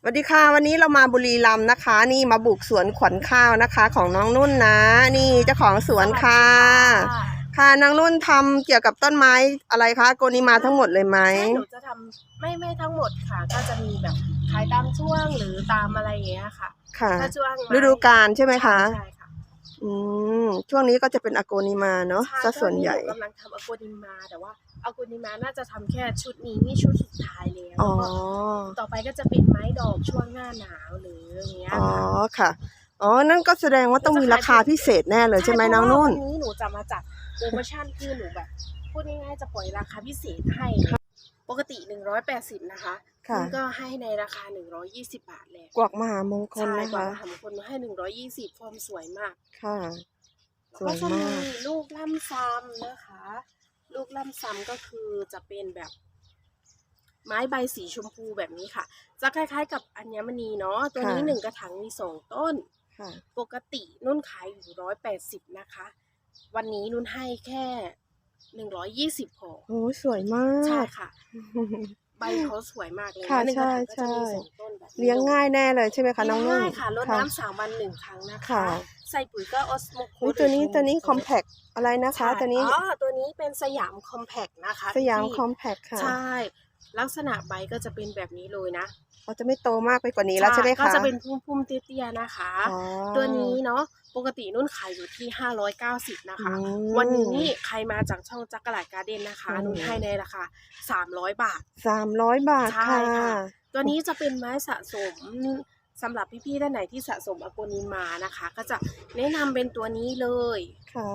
สวัสดีค่ะวันนี้เรามาบุรีรัมย์นะคะ นี่มาบุกสวนขวัญข้าวนะคะ ของน้องนุ่นนะ นี่เจ้าของสวนค่ะ ค่ะน้องนุ่นทำเกี่ยวกับต้นไม้อะไรคะโกนิมาทั้งหมดเลยไหมใช่หนูจะทำไม่ไม่ทั้งหมดค่ะ ก็จะมีแบบขายตามช่วงหรือตามอะไรอย่างเงี้ยค่ะค่ะ ถ้าช่วงฤดูกาลใช่ไหมคะ ใช่ค่ะ อืมช่วงนี้ก็จะเป็นอโกนิมาเนาะใช่ซะส่วนใหญ่ตอนูกำลังทำอโกนิมาแต่ว่าอโกนิมาน่าจะทำแค่ชุดนี้นี่ชุดสุดท้ายแล้วอ๋อก็ต่อไปก็จะเป็นไม้ดอกช่วงหน้าหนาวหรืออย่างเงี้ยอ๋อค่ะค่ะ อ๋อ นั่นก็แสดงว่าต้องมีราคาพิเศษแน่เลยใช่ไหมน้องนุ่น เพราะว่าวันนี้หนูจะมาจัดโปรโมชั่นคือหนูแบบพูดง่ายๆจะปล่อยราคาพิเศษให้ ปกติ 180 นะคะค่ะ ณก็ให้ในราคา 120 บาทแล้วกวักมหามงคลใช่นะกว่าคะทำคนให้ 120ฟอร์มสวยมากค่ะสแล้ววยก็จะมากมีลูกล่ำซ้ำนะคะ ลูกล่ำซ้ำก็คือจะเป็นแบบ ไม้ใบสีชมพูแบบนี้ค่ะ จะคล้ายๆ กับอัญมณีเนาะตัวนี้ค่ะ หนึ่งกระถางมีสองต้น ค่ะ ปกตินุ่นขายอยู่ร้อยแปดสิบนะคะ วันนี้นุ่นให้แค่ หนึ่งร้อยยี่สิบพอโอ้สวยมาใช่กค่ะ ใบเขาสวยมากเลยค่ะหนึ่งกระถางก็ใช่จะมีใช่สองต้นแบบนี้เลี้ยงง่ายแน่เลยใช่ไหมคะน้องนุ่นง่ายค่ะรดน้ำสามวันหนึ่งครั้งนะคะค่ะใส่ปุ๋ยก็ออสโมโคอุ๊ยตัวนี้ตัวนี้คอมแพคอะไรนะคะ ตัวนี้อ๋อตัวนี้เป็นสยามคอมแพกนะคะ สยามที่คอมแพคค่ะใช่ลักษณะใบก็จะเป็นแบบนี้เลยนะเขาจะไม่โตมากไปกว่านี้แล้วใช่ไหมคะ ก็จะเป็นพุ่มๆเตี้ยๆนะคะอ๋อตัวนี้เนาะ ปกตินุ่นขายอยู่ที่ 590 นะคะ อืม วันนี้ใครมาจากช่องจักรลาดการ์เด้นนะคะ อืม นุ่นให้ในราคา 300 บาท สามร้อยบาทใช่ค่ะ ค่ะ ตัวนี้จะเป็นไม้สะสมสำหรับพี่ๆท่านไหนที่สะสมอโกนิมานะคะ ก็จะแนะนำเป็นตัวนี้เลย ค่ะ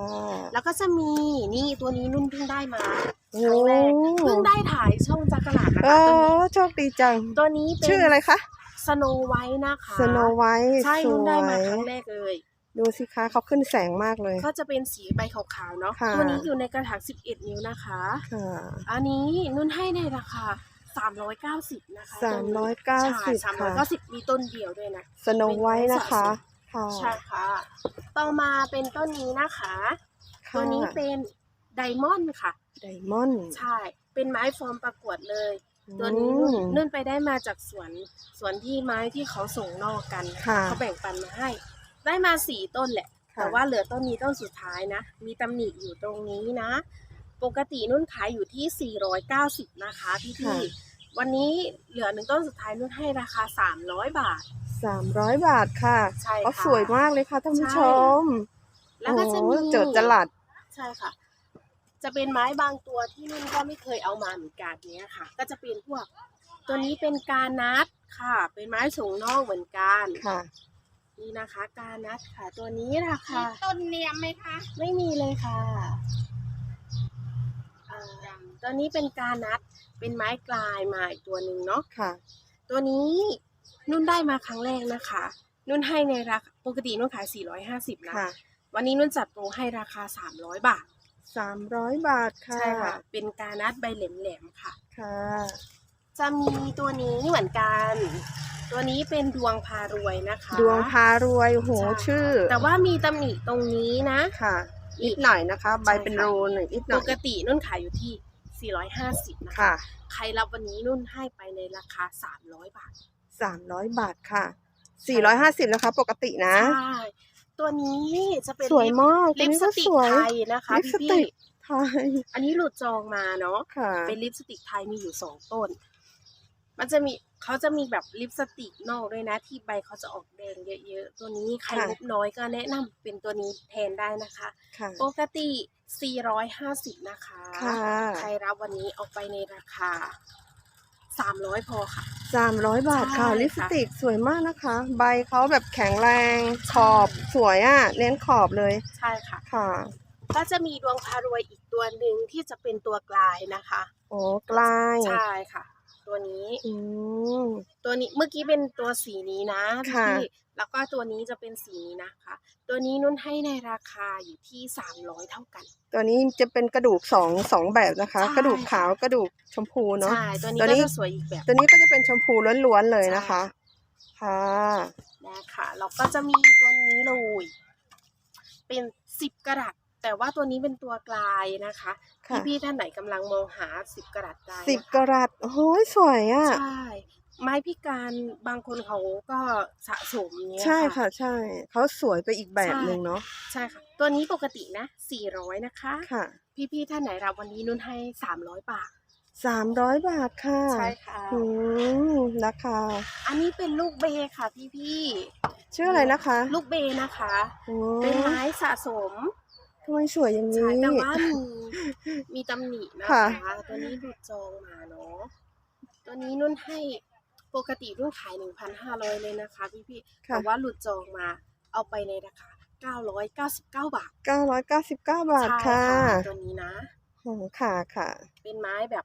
แล้วก็จะมีนี่ตัวนี้นุ่นเพิ่งได้มาโอ้ครั้งแรกเพิ่งได้ถ่ายช่องจักรลาดนะโอ้คะตัวนี้โชคดีจัง ตัวนี้เป็นชื่ออะไรคะสโนไวท์นะคะ สโนไวท์ใช่สนุ่นวได้มายครั้งแรกเลย ดูสิคะเขาขึ้นแสงมากเลย ก็จะเป็นสีใบขาวๆเนาะค่ะ ตัวนี้อยู่ในกระถาง 11 นิ้วนะคะ ค่ะอันนี้นุ่นให้ในราคา 390 นะคะสามร้อยเก้าสิบสามค่ะร้อยเก้าสิบมีต้นเดียวด้วยนะ สโนไวท์นะคะ ค่ะใช่ค่ะ ต่อมาเป็นต้นนี้นะคะ ค่ะตัวนี้เป็นไดมอนด์ค่ะ ไดมอนด์ ใช่ เป็นไม้ฟอร์มประกวดเลย ตัวนี้นุ่นอืมนุ่นไปได้มาจากสวนสวนที่ไม้ที่เขาส่งนอกกัน ค่ะ เขาแบ่งปันมาให้ ได้มาสี่ต้นแหละ ค่ะ แต่ว่าเหลือต้นนี้ต้นสุดท้ายนะ มีตำหนิอยู่ตรงนี้นะ ปกตินุ่นขายอยู่ที่ 490 นะคะพี่พี่ๆวันนี้เหลือหนึ่งต้นสุดท้ายนุ่นให้ราคา 300 บาท สามร้อยบาทค่ะใช่ก็ค่ะสวยมากเลยค่ะท่านผู้ชมแล้วก็จะโอ้มีเจิดจรัสใช่ค่ะ จะเป็นไม้บางตัวที่นุ่นก็ไม่เคยเอามาเหมือนกันเนี้ยค่ะ ก็จะเป็นพวก ตัวนี้เป็นการนัดค่ะ เป็นไม้สูงนอกเหมือนกัน ค่ะ นี่นะคะ การนัดค่ะตัวนี้ราคาต้นเนียมไหมคะ ไม่มีเลยค่ะอ่าตัวนี้เป็นการนัดเป็นไม้กลายมาอีกตัวหนึ่งเนาะค่ะ ตัวนี้นุ่นได้มาครั้งแรกนะคะ นุ่นให้ในราคาปกตินุ่นขาย 450นะค่ะวันนี้นุ่นจัดโปรให้ราคา 300 บาท สามร้อยบาทค่ะใช่ค่ะ เป็นการนัดใบแหลมๆค่ะ ค่ะ จะมีตัวนี้เหมือนกัน ตัวนี้เป็นดวงพารวยนะคะ ดวงพารวยโหใช่ชื่อ แต่ว่ามีตำหนิตรงนี้นะค่ะนิดหน่อยนะคะ ใบเป็นรูหน่อยนิดหน่ปอยกตินุ่นขายอยู่ที่ 450 นะคะค่ะใครรับวันนี้นุ่นให้ไปในราคา 300 บาทสามร้อยบาทค่ะสี่ร้อยห้าสิบนะคะ ปกตินะใช่ตัวนี้จะเป็นสวยมากตัวลิปนี้สก็ติสกวยไทยนะคะลิปสพี่ติพี่กไทยอันนี้หลุดจองมาเนาะค่ะเป็นลิปสติกไทยมีอยู่สองต้น มันจะมี เขาจะมีแบบลิปสติกนอกด้วยนะที่ใบเขาจะออกแดงเยอะๆ ตัวนี้ใครงบน้อยก็แนะนำเป็นตัวนี้แทนได้นะคะค่ะ ปกติ 450 นะคะค่ะ ใครรับวันนี้เอาไปในราคา 300 พอค่ะ สามร้อยบาทค่ะใช่ค่ะ ลิปสติกสวยมากนะคะ ใบเขาแบบแข็งแรงขอบสวยอะ เน้นขอบเลยใช่ค่ะ ค่ะก็จะมีดวงพารวยอีกตัวหนึ่งที่จะเป็นตัวกลายนะคะ โอ้กลาย ใช่ค่ะ ตัวนี้ อืม ตัวนี้เมื่อกี้เป็นตัวสีนี้นะค่ะ พี่แล้วก็ตัวนี้จะเป็นสีนี้นะคะ ตัวนี้นุ่นให้ในราคาอยู่ที่300เท่ากัน ตัวนี้จะเป็นกระดูกสองสองแบบนะคะ ใช่ กระดูกขาวกระดูกชมพูเนาะ ใช่ตัวนี้ตัวก็นี้จะสวยอีกแบบ ตัวนี้ก็จะเป็นชมพูล้วนๆเลยนะคะ ค่ะ นะคะแล้วก็จะมีตัวนี้เลย เป็น10กระดัต แต่ว่าตัวนี้เป็นตัวกลายนะคะค่ะ พี่ๆท่านไหนกำลังมองหา10กระดัตกลายสิบนะคะกรัตโอ้ยสวยอะ ใช่ ไม้พิการบางคนเขาก็สะสมอย่างเงี้ย ใช่ค่ะ ใช่ เขาสวยไปอีกแบบหนึ่งเนาะใช่ค่ะ ตัวนี้ปกตินะ400นะคะ ค่ะพี่ๆท่านไหนรับวันนี้นุ่นให้ 300 บาทสามร้อยบาทค่ะใช่ค่ะ อืมนะคะอันนี้เป็นลูกเบค่ะพี่ชื่ออะไรนะคะๆลูกเบนะคะโอ้เป็นไม้สะสม ทำไมสวยอย่างใช่นี้แต่ว่ามีมีตำหนินะค่ะคะตัวนี้ดูดจองมาเนาะตัวนี้นุ่นให้ปกตินุ่นขาย 1,500 เลยนะคะ พี่ๆค่ะแต่ว่าหลุดจองมาเอาไปในราคา999 บาทเก้าร้อยเก้าสิบเก้าบาทใช่ค่ะ ตัวนี้นะ โอ้ค่ะค่ะ เป็นไม้แบบ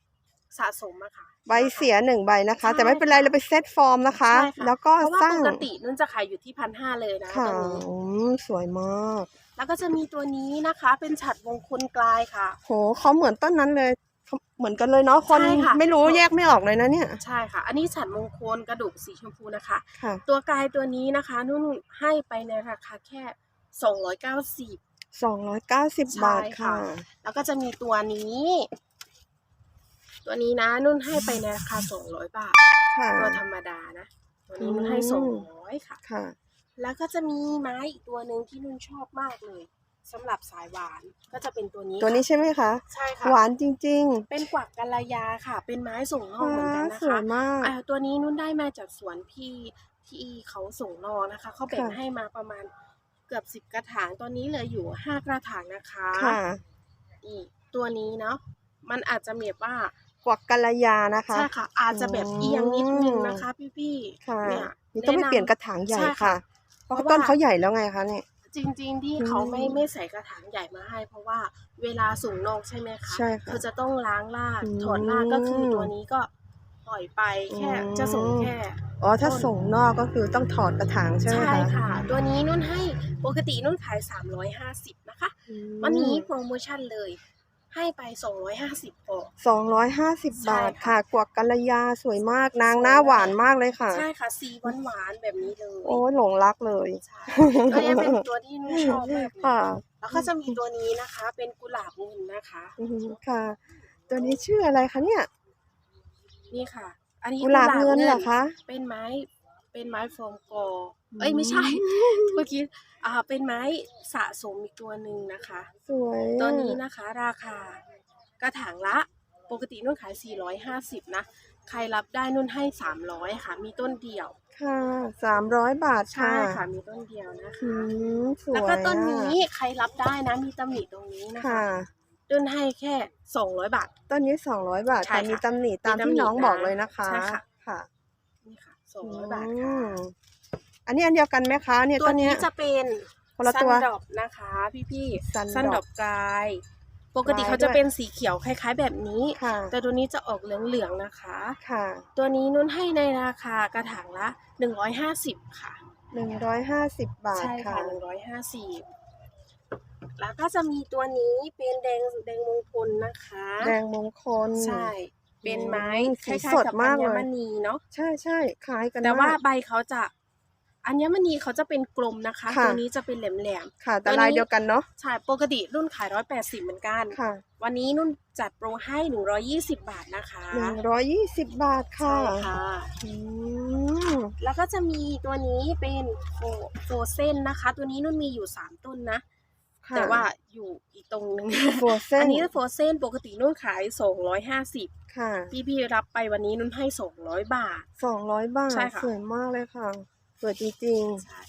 สะสมอะค่ะ ใบเสียหนึ่งใบนะคะ ใช่แต่ไม่เป็นไรค่ะเราไปเซตฟอร์มนะคะ ใช่ค่ะ แล้วก็เพราะว่าสร้าปงกตินุ่นจะขายอยู่ที่พันห้าเลยนะค่ะตัวนี้ อืมสวยมาก แล้วก็จะมีตัวนี้นะคะ เป็นฉัดมงคลกลายค่ะ โหเขาเหมือนต้นนั้นเลยเขาเหมือนกันเลยเนาะคนใช่ค่ะ ไม่รู้แยกไม่ออกเลยนะเนี่ย ใช่ค่ะ อันนี้ฉัดมงคลกระดูกสีชมพูนะคะ ค่ะตัวกายตัวนี้นะคะ นุ่นให้ไปในราคาแค่ 290 สองร้อยเก้าสิบบาทค่ะ แล้วก็จะมีตัวนี้ ตัวนี้นะนุ่นให้ไปในราคา200บาท ค่ะ ตัวธรรมดานะ ตัวนี้นุ่นให้อืม200ค่ะ ค่ะ แล้วก็จะมีไม้อีกตัวหนึ่งที่นุ่นชอบมากเลยสำหรับสายหวานก็จะเป็นตัวนี้ตัวนี้ค่ะใช่ไหมคะ ใช่ค่ะ หวานจริงเป็นกวักกัลยาค่ะ เป็นไม้ส่งนๆอกเหมือนกันว้านะสวคะยมาก อ่าตัวนี้นุ่นได้มาจากสวนพี่ที่เขาส่งนอกนะคะ เขาแบ่งค่ะ ให้มาประมาณเกือบสิบกระถาง ตอนนี้เหลืออยู่ห้ากระถางนะคะ ค่ะ อีกตัวนี้เนาะมันอาจจะแบบว่าก วักกัลยานะคะ ใช่ค่ะ อาจจะแบบอืมเอียงนิดนึงนะคะ พี่ๆค่ะเนี่ยนี่ต้องไปแะำเปลี่ยนกระถางใหญ่ใช่ค่ะ เพราะต้นเขาใหญ่แล้วไงคะเนี่ยจริง ๆ ที่อืมเขาไม่ไม่ใส่กระถางใหญ่มาให้ เพราะว่าเวลาส่งนอกใช่ไหมคะใช่ค่ะเขาจะต้องล้างรากอืมถอดรากก็คือตัวนี้ก็ปล่อยไปแค่อืมจะส่งแค่อ๋อถ้าต้นส่งนอกก็คือต้องถอดกระถางใช่ไหมใช่คะค่ะ ตัวนี้นุ่นให้ปกตินุ่นขาย 350 นะคะอืมวันนี้โปรโมชั่นเลย ให้ไป 250พอสองร้อยห้าสิบใช่บาทค่ะ ค่ะ กวักกัลยาสวยมากนางสวยหน้าหวานมากมากเลยค่ะ ใช่ค่ะสีหวานๆแบบนี้เลยโอ้ยหลงรักเลย ใช่ตัวนี้เป็นตัวที่นุ่นชอบมากเลยค่ะแล้วก็จะมีตัวนี้นะคะ เป็นกุหลาบเงินนะคะ อืมค่ะ ตัวนี้ชื่ออะไรคะเนี่ย นี่ค่ะ อันนี้กุหลาบเงินเหรอคะ เป็นไม้ เป็นไม้โฟมกอเอ้ยไม่ใช่ เมื่อกี้อ่าเป็นไม้สะสมอีกตัวหนึ่งนะคะ สวยตัวนี้นะคะ ราคากระถางละปกตินุ่นขาย 450 นะ ใครรับได้นุ่นให้ 300 ค่ะ มีต้นเดียว ค่ะสามร้อยบาทใช่ค่ะค่ะ มีต้นเดียวนะอืคะมสวยแล้วก็ต้นอะนี้ใครรับได้นะ มีตำหนิตรงนี้นะคะค่ะนุ่นให้แค่ 200 บาท ต้นนี้สองร้อยบาทใช่ค่ะค่ะมีตำหนิตามมีตำหนิที่น้องนะบอกเลยนะคะ ใช่ค่ะ ค่ะนี่ค่ะ200บาทค่ะอืมอันนี้อันเดียวกันไหมคะ เนี่ยตัต้วนนี้เนี้ยจะเป็นคนละตัวซันดอบนะคะ พี่พี่ๆซันซันดดออบบกาย ปกติลายเขาจะด้วยเป็นสีเขียวคล้าย ๆ แบบนี้ค่ะแต่ตัวนี้จะออกเหลืองๆนะคะค่ะ ตัวนี้นุ่นให้ในราคากระถางละ150ค่ะหนึ่งร้อยห้าสิบบาทใช่ค่ะค่ะ150แล้วก็จะมีตัวนี้เป็นแดงแดงมงคลนะคะ แดงมงคลใช่ เป็นไม้อืมคล้ายสีๆสดกับมาอักเลยญมณีเนาะใช่ใช่คล้ายกันแต่ว่ามกใบเขาจะอัญมณีเขาจะเป็นกลมนะคะค่ะตัวนี้จะเป็นแหลมค่ะแต่ตัวนี้ลายเดียวกันเนาะๆใช่ปกติรุ่นขาย180เหมือนกันค่ะ วันนี้นุ่นจัดโปรให้120บาทนะคะหนึ่งร้อยยี่สิบบาทค่ะใช่ค่ะอืมแล้วก็จะมีตัวนี้เป็นโฟโฟเซนนะคะ ตัวนี้นุ่นมีอยู่3ต้นนะค่ะ แต่ว่าอยู่อีกตรงนึงโฟเส้นอันนี้โฟเซนปกตินุ่นขาย 250 ค่ะ พี่พี่ๆรับไปวันนี้นุ่นให้ 200 บาทสองร้อยบาท ใช่ค่ะสวยมากเลยค่ะสวยจริงใช่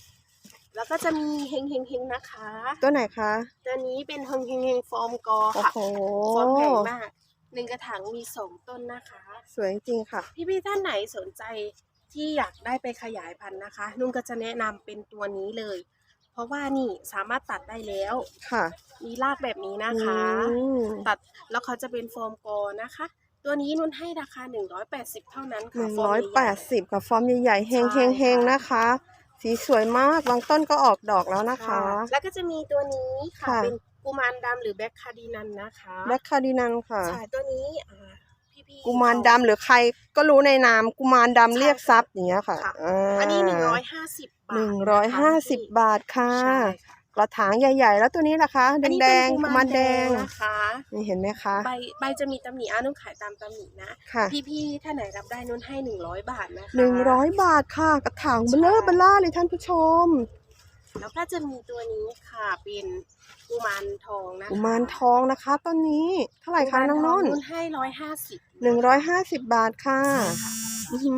แล้วก็จะมีเฮงเฮงเฮงนะคะๆตัวไหนคะ ตัวนี้เป็นเฮงเฮงเฮงฟอร์มกอโอ้ค่ะโหฟอร์มแข็งมากหนึ่งกระถางมีสองต้นนะคะ สวยจริงๆค่ะ พี่พี่ๆท่านไหนสนใจที่อยากได้ไปขยายพันธุ์นะคะ นุ่นก็จะแนะนำเป็นตัวนี้เลยเพ ราะว่านี่สามารถตัดได้แล้ว ค่ะ มีรากแบบนี้นะคะ อืมตัดแล้วเขาจะเป็นฟอร์มกอนะคะ ตัวนี้นุ่นให้ราคา 180 เท่านั้นหค่ะนึ่งฟอร้ร์อมยใหแปญ่ดสิบกับฟอร์มใหญ่ๆเฮงใช่เฮงเฮงค่ะนะคะ สีสวยมากบางต้นก็ออกดอกแล้วนะคะ แล้วก็จะมีตัวนี้ค่ะ ค่ะ เป็นกุมารดำหรือแบ็คคาร์ดินันนะคะแบล็คคาร์ดินันค่ะ ใช่ตัวนี้อ่าพี่ๆ กุมารดำหรือใครก็รู้ในนามกุมารดำใช่เรียกทรัพย์อย่างเงี้ยค่ะค่ะาอันนี้150บาท หนึ่งร้อยห้าสิบบาทค่ะใช่ค่ะกระถางใหญ่ ๆ แล้วตัวนี้ล่ะคะอันนี้แดเป็นงกุๆมามัรนแดแดงงนะคะนี่เห็นไหมคะใบใบจะมีตำหนิอะนุ่นขายตามตำหนินะ ค่ะพี่ๆถ้าไหนรับได้นุ่นให้หนึ่งร้อยบาทนะคะ หนึ่งร้อยบาทค่ะ กระถางเบลอเบล่าเลยท่านผู้ชมแล้วก็จะมีตัวนี้ค่ะเป็นกุมารทองนะคะกุมารทองนะคะต้นนี้เท่าไหร่คะน้องนุ่น นุ่นให้ร้อยห้าสิบ หนึ่งร้อยห้าสิบบาทค่ะ อื้อหื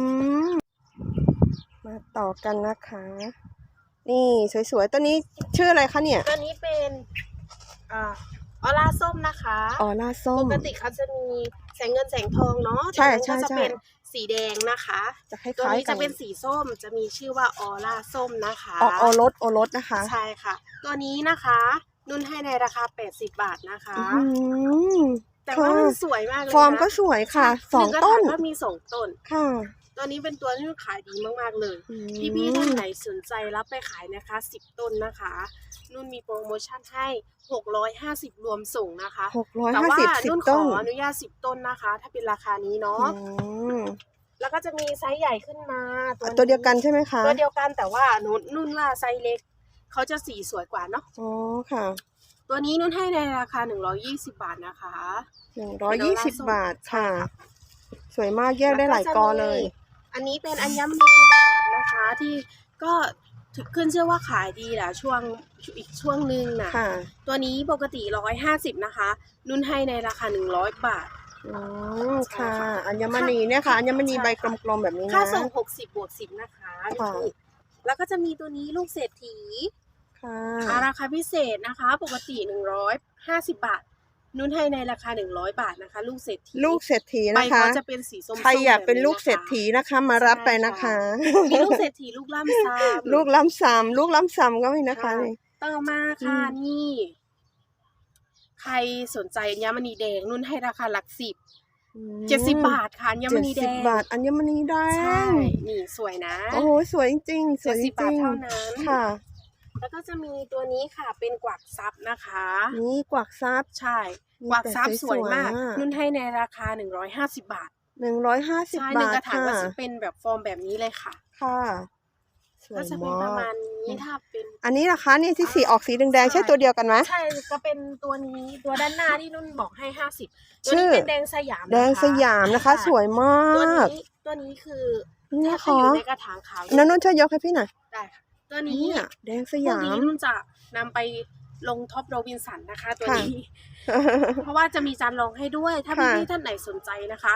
อ มาต่อกันนะคะ นี่สวยๆต้นนี้ชื่ออะไรคะเนี่ย ตัวนี้เป็นอ่าออร่าส้มนะคะออร่าส้ปมกติเขาจะมีแสงเงินแสงทองเนาะใช่แต่อันนี้ก็จะใช่ใช่เป็นสีแดงนะคะจะคล้ายๆตัวนี้กัจะเป็นสีส้มจะมีชื่อว่าออร่าส้มนะคะออกโอรสโอรสนะคะ ใช่ค่ะ ตัวนี้นะคะ นุ่นให้ในราคา 80 บาทนะคะอื้อหือแต่ว่ามันสวยมากเลยนะฟอร์มก็สวยค่ะสองหนึ่กระต้ถานก็มีสองต้นค่ะ ตัวนี้เป็นตัวที่ขายดีมากๆเลยอืมพี่ๆท่านไหนสนใจรับไปขายนะคะ10ต้นนะคะ นุ่นมีโปรโมชั่นให้650รวมส่งนะคะหกร้อยแต่ห้าว่าสิบสิบนุ่นขต้อนอนุญาต10ต้นนะคะ ถ้าเป็นราคานี้เนาะอืมแล้วก็จะมีไซส์ใหญ่ขึ้นมาตัวเดียวกันใช่ไหมคะตัวเดียวกันแต่ว่านุ่นนุ่นว่าไซส์เล็กเขาจะสีสวยกว่าเนาะอ๋อค่ะ ตัวนี้นุ่นให้ในราคา120บาทนะคะหนึ่งร้อยยี่สิบบาทค่ะใช่ค่ะสวยมากแยกได้หลายกอเลย อันนี้เป็นอัญมณีกุหลาบนะคะที่ก็ถึกขึ้นเชื่อว่าขายดีแหละช่วงอีกช่วงหนึ่งนะค่ะตัวนี้ปกติร้อยห้าสิบนะคะ นุ่นให้ในราคาหนึ่งร้อยบาท อืมค่ะ อัญมณีเนี่ยค่ะอัญมณีใช่ใบค่ะกลมๆแบบนี้นะ ค่าส่งหกสิบบวกสิบนะคะค่ะพี่แล้วก็จะมีตัวนี้ลูกเศรษฐีค่ะอ่าราคาพิเศษนะคะ ปกติหนึ่งร้อยห้าสิบบาท นุ่นให้ในราคาหนึ่งร้อยบาทนะคะ ลูกเศรษฐีลูกเศรษฐีใบนะคะ เขาจะเป็นสีส้มๆใครอยากเป็นแบบลูกเศรษฐีนะคะ มารับไปนะคะ มีลูกเศรษฐีลูกล่ำซ้ำลูกล้ำซ้ำลูกล้ำซ้ำก็มีนะคะค่ะนี่ต่อมาค่ะอืมนี่ ใครสนใจอัญมณีแดงนุ่นให้ราคาหลักสิบอืมเจ็ดสิบบาทค่ะอัญมเจ็ดณีแดสิบงบาทอัญมณีแดใช่งนี่สวยนะ โอ้โหสวยจริงๆสเจ็วดยจสิบบาริทงเท่านั้นๆค่ะ แล้วก็จะมีตัวนี้ค่ะเป็นกวักซับนะคะ นี่กวักซับใช่มีกวักซับแต่สวยมากสวยๆอะนุ่นให้ในราคาหนึ่งร้อยห้าสิบบาทหนึ่งร้อยห้าสิบใช่หนึ่งบาทกระถางค่ะก็จะเป็นแบบฟอร์มแบบนี้เลยค่ะ ค่ะสวก็ยจะเป็นมาประกมาณนี้ถ้าเป็นอันนี้นะคะนี่ที่สีออกสีแดงๆใช่ใช่ตัวเดียวกันไหมใช่ก็เป็นตัวนี้ตัวด้านหน้าที่นุ่นบอกให้ห้าสิบตัวชื่นี้อเป็นแดงสยามนะคะแดงสยามนะคะใช่สวยมาตัวกนี้ตัวนี้คือนี่ถ้านะจะคะอยู่ในกระถางขาวน้องนุ่นช่วยยกให้พี่หน่อยได้ค่ะ ตัวนี้เนี่ยแดงสพวกยามนี้นุ่นจะนำไปลงท็อปโรบินสันนะคะ ตัวค่ะนี้ เพราะว่าจะมีจานรองให้ด้วย ถ้าค่ะพี่ๆท่านไหนสนใจนะคะ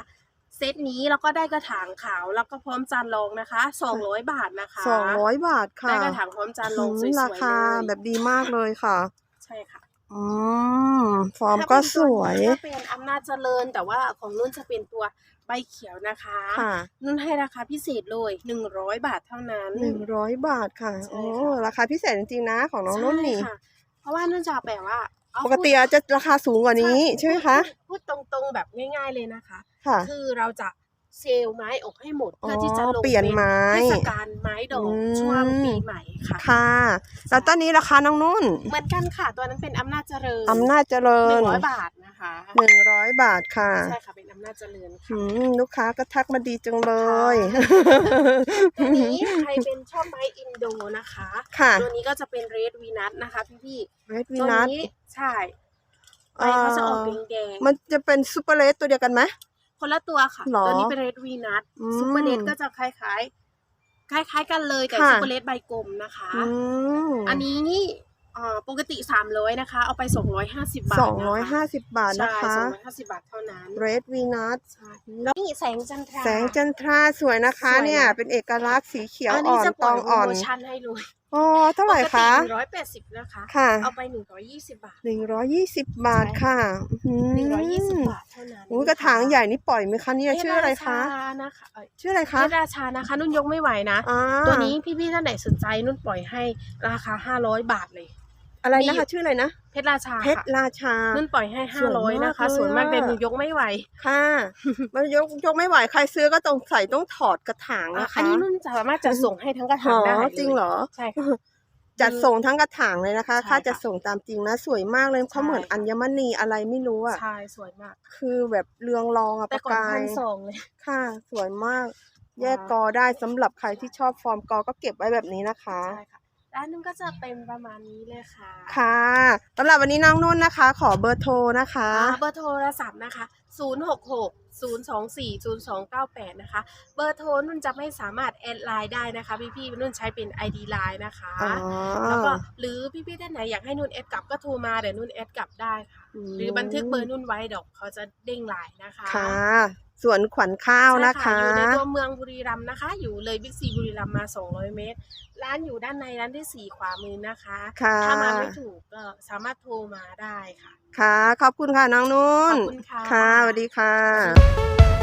เซตนี้แล้วก็ได้กระถางขาว แล้วก็พร้อมจานรองนะคะสองร้อยบาทนะคะสองร้อยบาทค่ะ ได้กระถางพร้อมจานรองสวยอืมๆราคาเลยแบบดีมากเลยค่ะ ใช่ค่ะอืมฟอร์มก็สวยถ้าเป็นอำนาจเจริญแต่ว่าของนุ่นจะเป็นตัว ใบเขียวนะคะค่ะนุ่นให้ราคาพิเศษเลยหนึ่งร้อยบาทเท่านั้น หนึ่งร้อยบาทค่ะใช่โอ้ค่ะราคาพิเศษจริงๆนะของน้องนุ่นนี่ ใช่ค่ะเพราะว่านุ่นจะแบบว่าเอาปกติอาจจะราคาสูงกว่านี้ใช่ไหมคะ พูดตรงๆแบบง่าย ๆเลยนะคะ ค่ะ คือเราจะ เซลล์ไม้ออกให้หมดเพื่อที่จะลงเปลี่ยนไม้เทศกาลไม้ดอกอืมช่วงปีใหม่ค่ะค่ะ แล้วต้นนี้ราคาน้องนุ่น เหมือนกันค่ะ ตัวนั้นเป็นอำนาจเจริญอำนาจเจริหนึ่ญงร้อยบาทนะคะหนึ่งร้อยบาทค่ะใช่ค่ะเป็นอำนาจเจริญค่ะอืมลูกค้าก็ทักมาดีจังเลยตัวนี้ใครเป็นชอบไม้อินโดนะคะค่ะตัวนี้ก็จะเป็นเรดวีนัทนะคะพี่เรดๆวีตัวนัทนี้ใช่ใบเขาจะออกแดงๆมันจะเป็นซูเปอร์เลสตัวเดียวกันไหม คนละตัวค่ะ หรอตัวนี้เป็นเรดวีนัทอืมซูเปอร์เลดก็จะคล้ายๆ คล้าย ๆ กันเลยแต่ค่ะซูเปอร์เลดใบกลมนะคะ อืมอันนี้นี่เอ่อปกติสามร้อยนะคะ เอาไปสองร้อยห้าสิบบาทสองร้อยห้าสิบบาทนะใช่คะสองร้อยห้าสิบบาทเท่านั้นเรดวีนัท ใช่แล้วนี่แสงจันทรา แสงจันทราสวยนะคะสวยนะ เนี่ย เป็นเอกลักษณ์สีเขียวอันอ่นี้อนจะปตล่ออยงโปรอ่อนโมชั่นให้เลยอ๋อเท่าไหร่คะหนึ่งร้อยแปดสิบนะคะ ค่ะเอาไปหนึ่งร้อยยี่สิบบาท หนึ่งร้อยยี่สิบบาทค่ะอื้หนึ่งร้อยยี่สิบมบาทเท่านั้นอุ้ย กระถางใหญ่นี่ปล่อยไหมคะเนี่ยชื่ออะไรคะเพชราชานะคะเอ้ยชื่ออะไรเพคะชรราชานะคะ นุ่นยกไม่ไหวนะ อ่าตัวนี้พี่ๆท่านไหนสนใจนุ่นปล่อยให้ราคาห้าร้อยบาทเลย อะไรมีนะคะชื่ออะไรนะเพชรราชาเพชรค่ะราชา นุ่นปล่อยให้สห้าวยร้อยมากนะคะเลยส่วนมากอะ แต่หนูยกไม่ไหวค่ะ มันยกยกไม่ไหวใครซื้อก็ต้องใส่ต้องถอดกระถางอะนะคะอันนี้นุ่นสามารถจะส่งให้ทั้งกระอ๋ถางได้อเลยจริงเหรอ ใช่ค่ะ จัดส่งทั้งกระถางเลยนะคะ ใช่ค่าค่ะจะส่งตามจริงนะ สวยมากเลยเขาเหมือนใช่ค่ะอัญมณีอะไรไม่รู้อะ ใช่สวยมาก คือแบบเรืองรองอะปแต่ระก่อนกาพัยนสองเลย ค่ะ สวยมากว้าวแยกกอได้สำหรับใครที่ชอบฟอร์มกอก็เก็บไว้แบบนี้นะคะ ใช่ค่ะร้านนุ่นก็จะเป็นประมาณนี้เลยค่ะค่ะสำหรับวันนี้น้องนุ่นนะคะ ขอเบอร์โทรนะคะ อ่าเบอร์โทรศัพท์นะคะ 066 024 0298 นะคะ เบอร์โทรนุ่นจะไม่สามารถแอดไลน์ได้นะคะ พี่ๆนุ่นใช้เป็น ID ไลน์นะคะ อ๋อ แล้วก็หรือพี่ๆท่านไหนอยากให้นุ่นแอดกลับก็โทรมาเดี๋ยวนุ่นแอดกลับได้ค่ะ หรือบันทึกเบอร์นุ่นไว้เดี๋ยวเขาจะเด้งไลน์นะคะค่ะสวนขวัญข้าวนะใช่คะ อยู่ในตัวเมืองบุรีรัมย์นะคะ อยู่เลยบิ๊กซีบุรีรัมย์มา 200 เมตร ร้านอยู่ด้านในร้านที่4ขวามือนะคะ ค่ะ ถ้ามาไม่ถูกก็สามารถโทรมาได้ค่ะ ค่ะ ขอบคุณค่ะน้องนุ่ขนอบคุณค่ะ ค่ะสวัสดีค่ะ